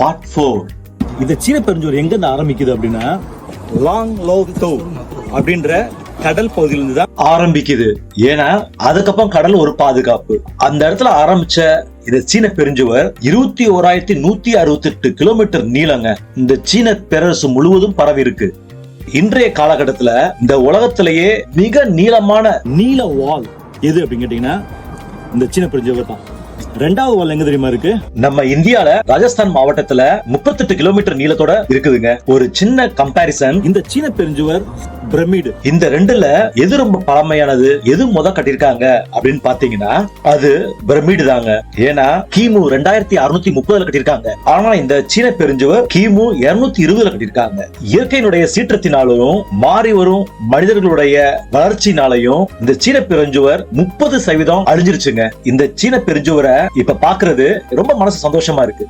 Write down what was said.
Part four இந்த சீன பெருஞ்சுவர் எங்கிருந்து ஆரம்பிக்குது அப்படின்னா லாங் லோ தோ அப்படின்ற கடல் பகுதியிலிருந்து தான் ஆரம்பிக்குது. ஏன்னா அதுக்கப்புறம் கடல் ஒரு பாதுகாப்பு. அந்த இடத்துல ஆரம்பிச்ச இந்த சீன பெருஞ்சுவர் இருபத்தி ஓராயிரத்தி நூத்தி அறுபத்தி எட்டு கிலோமீட்டர் நீளங்க இந்த சீன பேரரசு முழுவதும் பரவி இருக்கு. இன்றைய காலகட்டத்துல இந்த உலகத்திலேயே மிக நீளமான நீல வால் எது அப்படின்னு கேட்டீங்கன்னா இந்த சீன பெருஞ்சுவர் தான். ரெண்டாவது வால் எங்க தெரியுமா இருக்கு? நம்ம இந்தியால ராஜஸ்தான் மாவட்டத்துல 38 கிலோமீட்டர் நீளத்தோட இருக்குதுங்க. ஒரு சின்ன கம்பாரிசன் இந்த சீன பெருஞ்சுவர் பிரமிடு. இந்த ரெண்டுல எது ரொம்ப பழமையானது எது முத கட்டியிருக்காங்க அப்படின்னு பாத்தீங்கன்னா அது பிரமிடு தாங்க ஏன்னா கிமு ரெண்டாயிரத்தி அறுநூத்தி முப்பதுல கட்டியிருக்காங்க ஆனா இந்த சீன பெருஞ்சுவர் கிமு இருநூத்தி இருபதுல கட்டியிருக்காங்க இயற்கையினுடைய சீற்றத்தினாலும் மாறி வரும் மனிதர்களுடைய வளர்ச்சினாலையும் இந்த சீன பெருஞ்சுவர் முப்பது சதவீதம் அழிஞ்சிருச்சுங்க. இந்த சீன பெருஞ்சுவரை இப்ப பாக்குறது ரொம்ப மனசு சந்தோஷமா இருக்கு.